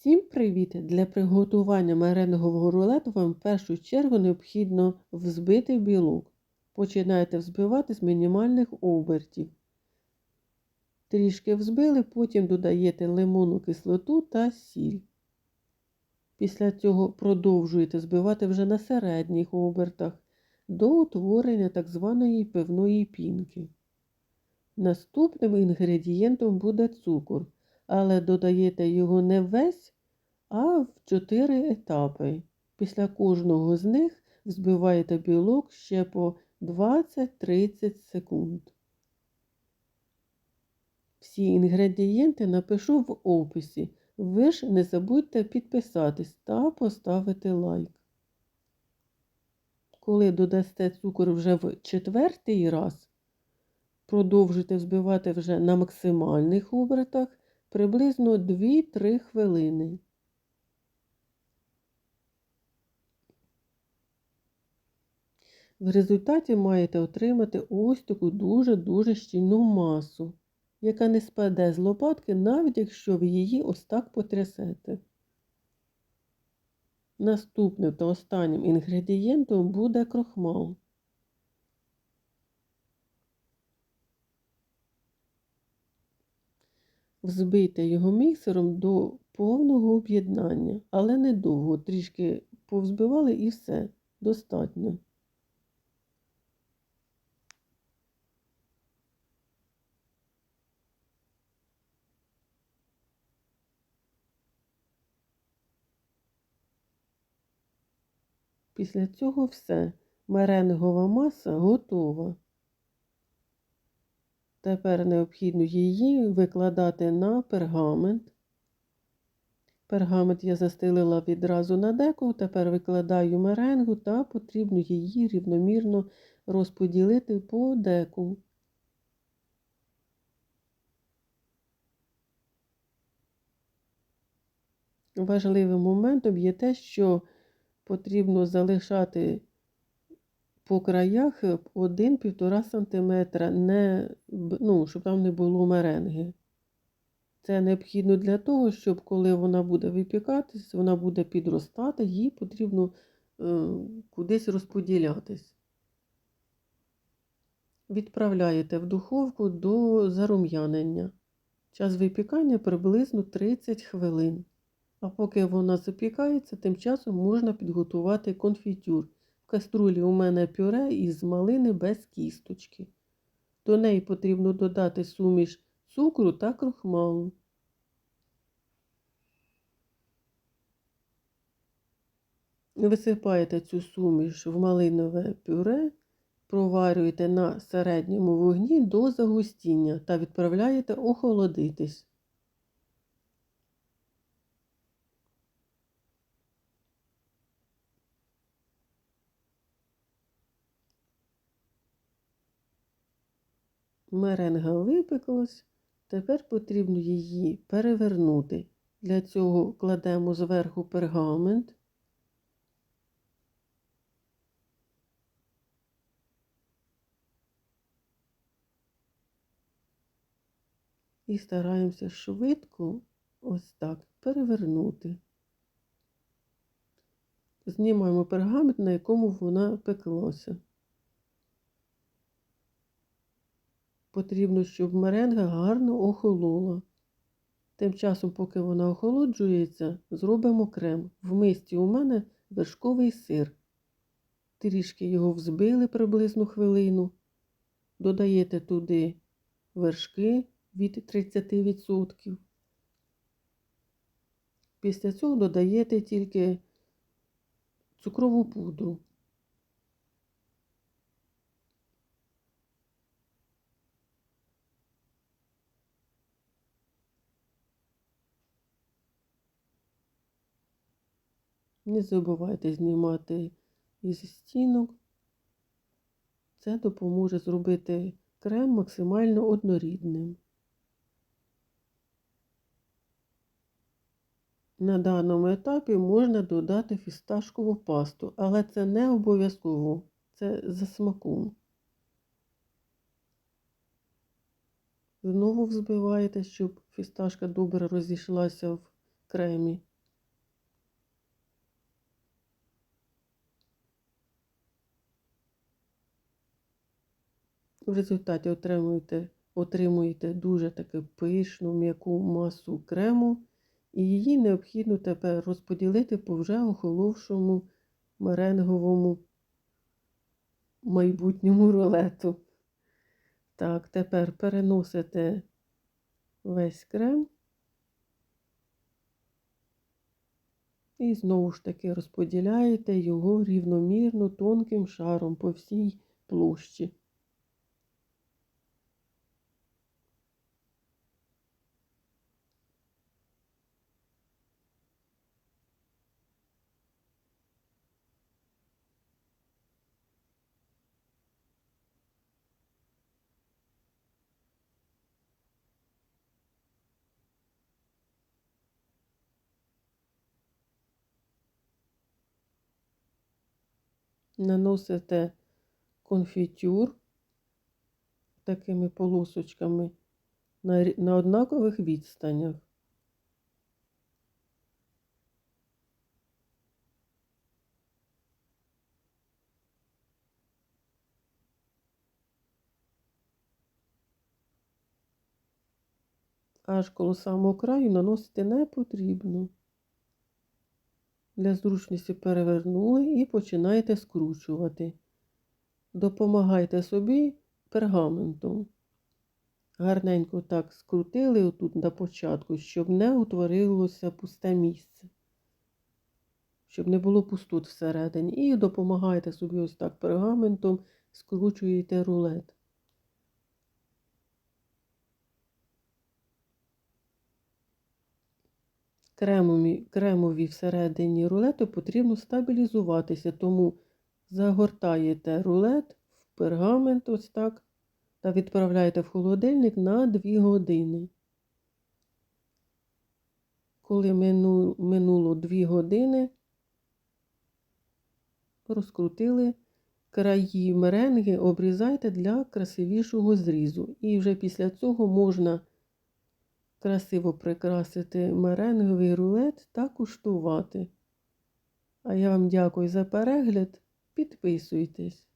Всім привіт! Для приготування меренгового рулету вам в першу чергу необхідно взбити білок. Починайте взбивати з мінімальних обертів. Трішки взбили, потім додаєте лимонну кислоту та сіль. Після цього продовжуєте збивати вже на середніх обертах до утворення так званої пивної пінки. Наступним інгредієнтом буде цукор але додаєте його не весь, а в 4 етапи. Після кожного з них взбиваєте білок ще по 20-30 секунд. Всі інгредієнти напишу в описі. Ви ж не забудьте підписатись та поставити лайк. Коли додасте цукор вже в четвертий раз, продовжуйте взбивати вже на максимальних обертах приблизно 2-3 хвилини. В результаті маєте отримати ось таку дуже-дуже щільну масу, яка не спаде з лопатки, навіть якщо ви її ось так потрясете. Наступним та останнім інгредієнтом буде крохмал. Взбийте його міксером до повного об'єднання, але недовго, трішки повзбивали і все, достатньо. Після цього все. Меренгова маса готова. Тепер необхідно її викладати на пергамент. Пергамент я застелила відразу на деку, тепер викладаю меренгу та потрібно її рівномірно розподілити по деку. Важливим моментом є те, що потрібно залишати по краях 1-1,5 см, не, ну, щоб там не було меренги. Це необхідно для того, щоб коли вона буде випікатись, вона буде підростати, їй потрібно е, кудись розподілятись. Відправляєте в духовку до зарум'янення. Час випікання приблизно 30 хвилин. А поки вона запікається, тим часом можна підготувати конфітюр каструлі у мене пюре із малини без кісточки. До неї потрібно додати суміш цукру та крохмалу. Висипаєте цю суміш в малинове пюре, проварюєте на середньому вогні до загустіння та відправляєте охолодитись. Меренга випеклась, тепер потрібно її перевернути. Для цього кладемо зверху пергамент. І стараємося швидко ось так перевернути. Знімаємо пергамент, на якому вона пеклася. Потрібно, щоб меренга гарно охолола. Тим часом, поки вона охолоджується, зробимо крем. В мисті у мене вершковий сир. Трішки його взбили приблизно хвилину. Додаєте туди вершки від 30%. Після цього додаєте тільки цукрову пудру. Не забувайте знімати із стінок. Це допоможе зробити крем максимально однорідним. На даному етапі можна додати фісташкову пасту, але це не обов'язково, це за смаком. Знову взбиваєте, щоб фісташка добре розійшлася в кремі. В результаті отримуєте, отримуєте дуже таку пишну м'яку масу крему, і її необхідно тепер розподілити по вже охоловшому меренговому майбутньому рулету. Так, тепер переносите весь крем і знову ж таки розподіляєте його рівномірно тонким шаром по всій площі. Наносите конфітюр такими полосочками на, на однакових відстанях. Аж коло самого краю наносити не потрібно. Для зручності перевернули і починаєте скручувати. Допомагайте собі пергаментом. Гарненько так скрутили отут на початку, щоб не утворилося пусте місце. Щоб не було пустот всередині. І допомагайте собі ось так пергаментом, скручуєте рулет. Кремові, кремові всередині рулету потрібно стабілізуватися, тому загортаєте рулет в пергамент ось так та відправляєте в холодильник на 2 години. Коли мину, минуло 2 години, розкрутили краї меренги, обрізайте для красивішого зрізу. І вже після цього можна красиво прикрасити меренговий рулет та куштувати. А я вам дякую за перегляд. Підписуйтесь.